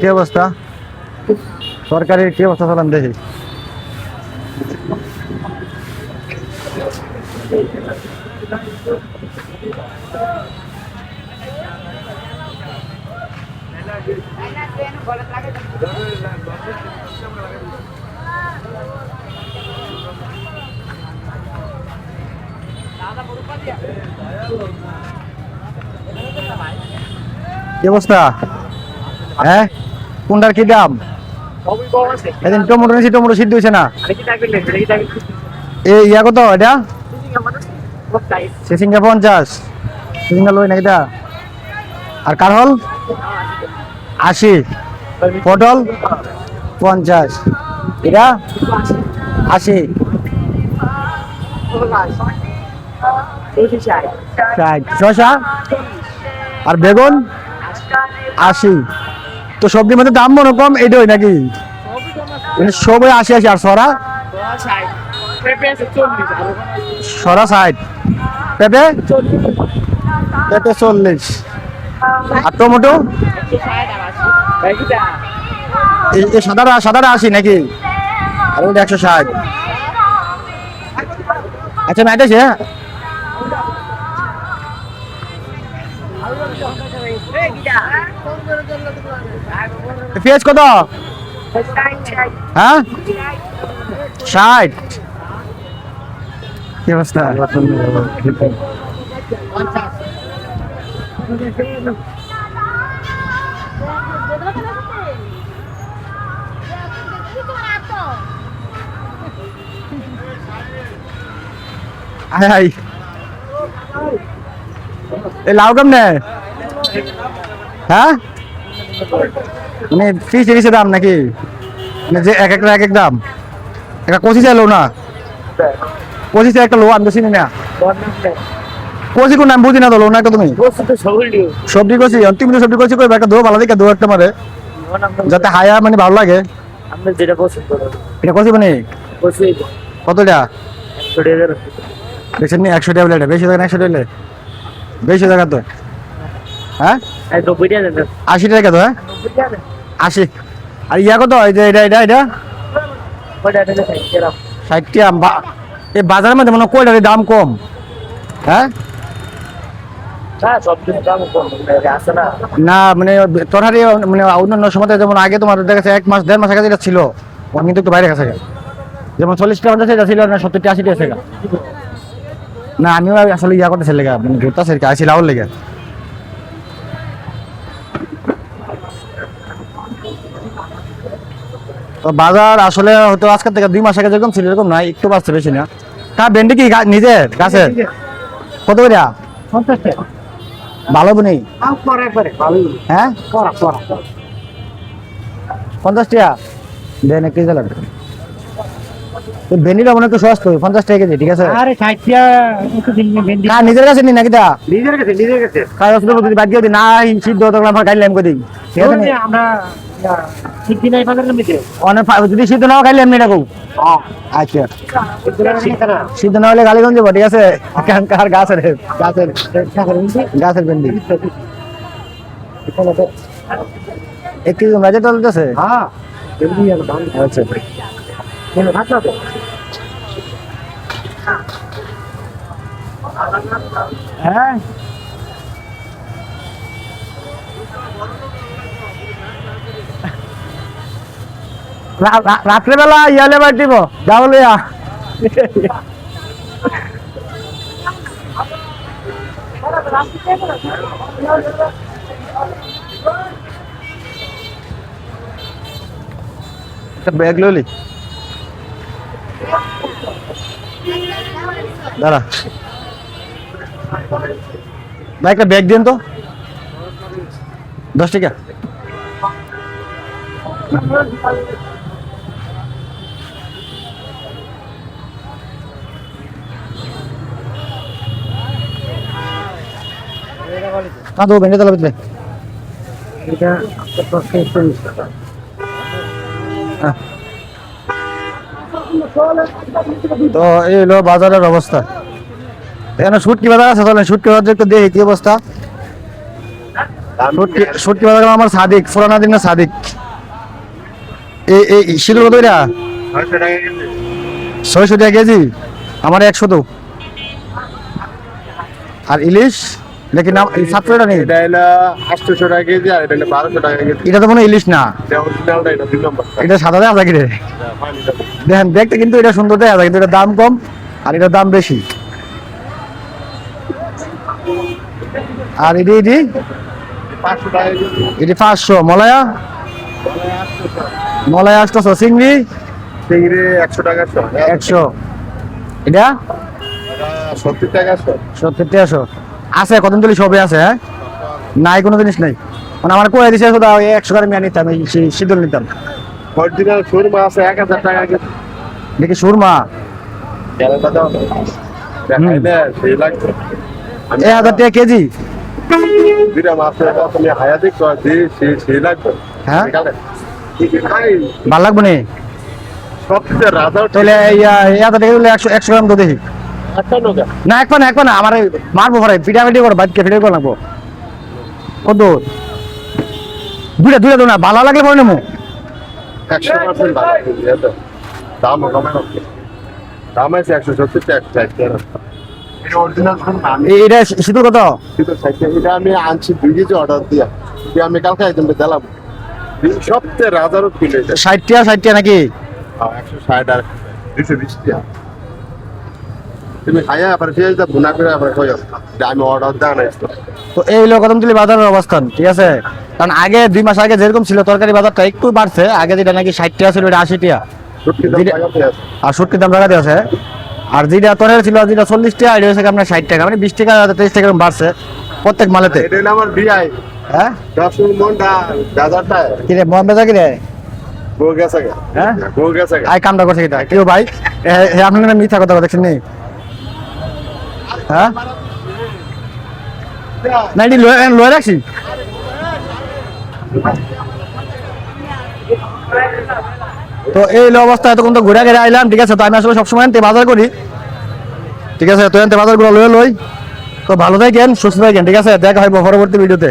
কি অবস্থা? সরকারের কি অবস্থা চলাম দেখি। কি অবস্থা? হ্যাঁ? কোনটার কি দাম? এদিন টমেটো নিয়েছি টমেটো সিদ্ধ হয়েছে না? এই ইয়া কত এটা? সিসিঙ্গা পঞ্চাশ। সিসিঙ্গা লই না এটা আর কারহল আশি। পটল? পঞ্চাশ। এটা? আশি। ষাট। শশা আর বেগুন? আশি। তো সবজির মধ্যে দাম মনে কম, এটাই নাকি? মানে সবই আশি আশি, আর সরা? সরা ষাট। পেঁপে? পেঁপে চল্লিশ। আর টমেটো? সাদাটা সাদাটা আশি নাকি? আর একশো ষাট। আচ্ছা ম্যাট পেঁয়াজ কত? হ্যাঁ? ষাট। কি অবস্থা? আয় এই লাউ কেমনে? হ্যাঁ? মানে ফিস ফিসে দাম নাকি? মানে যে এক একটা এক এক দাম। একটা কচি চাইলো না। চাই একটা লো আমি তো চিনি না। কচি কোন নাম বুঝি না তো লো না একটা তুমি। সবজি কচি তুমি তো সবজি কচি করবে একটা দো ভালো দিকে দো একটা মারে। যাতে হায়া মানে ভালো লাগে। এটা কচি মানে? কতটা? দেখছেন একশো টাকা বেশি না একশো টাকা বেশি টাকা তো? হ্যাঁ? আশি টাকা তো হ্যাঁ? আশি। আর ইয়া কত? এটা এটা এটা? টাকা। এই বাজারের মধ্যে মনে কয়টার দাম কম? হ্যাঁ? না মানে তরহারি মানে অন্যান্য সময় যেমন আগে তোমার দেখা এক মাস দেড় মাস আগে যেটা ছিল কিন্তু একটু বাইরে গেছে। যেমন চল্লিশ টাকা এটা ছিল না সত্তরটি আশি টাকা না আমিও আসলে ইয়া করতেছি লেগে মানে ঘুরতেছি আর কি আইসি লাউর লেগে। তো বাজার আসলে হয়তো আজকের থেকে দুই মাস আগে যেরকম ছিল এরকম নাই একটু বাড়ছে বেশি না। তা ভেন্ডি কি নিজের গাছের? কত করে ভালো বনি হ্যাঁ? পঞ্চাশ টাকা দেন এক কেজি লাগবে ভেন্ডিটা মনে একটু সস্তা পঞ্চাশ টাকা কেজি ঠিক আছে? আরে ভেন্ডি। নিজের কাছে নি নাকি তা? নিজের কাছে নিজের কাছে। কাজ আসলে যদি বাদ দিয়ে দিই না সিদ্ধ হতো আমার কদিন? ঠিক আছে? আমরা ঠিক দিন এই বাজারের মধ্যে। অনেক ফা- যদি সিদ্ধ নাও খাইলে এমনি রাখো আচ্ছা। সিদ্ধ না। হলে গালিগঞ্জ যাব ঠিক আছে? কার গাছের গাছের। গাছের ভেন্ডি? এক কেজি মাঝে চলতেছে হ্যাঁ। আচ্ছা। ভাত না তো? হ্যাঁ। রা- রা- রাত্রেবেলা ইয়ালে বাড়ি দিব। একটা ব্যাগ লইলি? দাঁড়া। ভাই একটা ব্যাগ দিন তো। দশ টাকা। পক্ষে চল্লিশ টাকা হ্যাঁ। তো এই হলো বাজারের অবস্থা। এখানে শুটকি বাজার আছে তাহলে শুটকি বাজার একটু দেখি কি অবস্থা। শুটকি বাজার আমার সাদিক ফুরানা দিনের সাদিক। এই এই শীতল কত এটা ছয়শো টাকা কেজি। আমার একশো তো। আর ইলিশ? নাকি নাম সাতশোটা নেই? এটা হলো আটশোশো টাকা কেজি আর এটা হলো বারোশো টাকা কেজি। এটা তো মনে ইলিশ না। এটা সাদা দেওয়া থাকে রে দেখেন দেখতে কিন্তু এটা সুন্দর দেখা যায় কিন্তু এটা দাম কম আর এটার দাম বেশি। আর এটি এটি? টাকা এটি পাঁচশো। মলায়া? মলায়া আসতেছো চিংড়ি? চিংড়ি একশো টাকা একশো। এটা? সত্তর টাকা সত্তর টাকাশো আছে কত তুলি সবই আছে হ্যাঁ? নাই কোনো জিনিস নাই। মানে আমার কয়ে দিছে শুধু একশো করে মেয়ে নিতাম এই শীতল নিতাম। অরিজিনাল সুরমা আছে এক হাজার টাকা দেখি সুরমা। এক হাজার টাকা কেজি। ভালো লাগবে নি? তাহলে একশো গ্রাম তো দেখি। না এক না এক না আমার এই মারবো পরে পিঠা পিঠি করো বাদকে পিঠা করে লাগবো। কত? দুইটা দুইটা দো না ভালো লাগলে পরে নেব। একশো পার্সেন্ট ভালো এত। দাম কমে দাম আছে একশো সত্তর এটা শীতল কত? এটা আমি আনছি দুই কেজি অর্ডার দিয়া। আমি কালকে একদম দিলাম। সবচেয়ে রাজারও কিলো ষাট টাকা ষাট টাকা নাকি? একশো ষাট আর দুশো বিশ টাকা। তুমি খাইয়া আবার ফিরে যা বুনা করে আবার কই যে আমি অর্ডার তো। এই হলো কদমতলি বাজারের অবস্থান ঠিক আছে? কারণ আগে দুই মাস আগে যেরকম ছিল তরকারি বাজারটা একটু বাড়ছে আগে যেটা নাকি ষাট টাকা ছিল এটা আশি টাকা। আর দাম আছে। আর যেটা তরের ছিল যেটা চল্লিশ টাকা এটা হচ্ছে আপনার ষাট টাকা মানে বিশ টাকা তেইশ টাকা বাড়ছে প্রত্যেক মালেতে। আমার বিআই। হ্যাঁ? কিরে হ্যাঁ? আই কামটা করছে কেউ ভাই এ মিথ্যা কথা দেখছেন নি। না, এটি লয়ে রাখছি। তো এই লো অবস্থা, এতক্ষণ তো ঘুরে ঘুরে আইলাম, ঠিক আছে? তো আমি আসলে সবসময় এনতে বাজার করি। ঠিক আছে? তো এনতে বাজারগুলো লয়ে লই। তো ভালো থাকেন, সুস্থ থাকেন, ঠিক আছে? দেখা হয় পরবর্তী ভিডিওতে।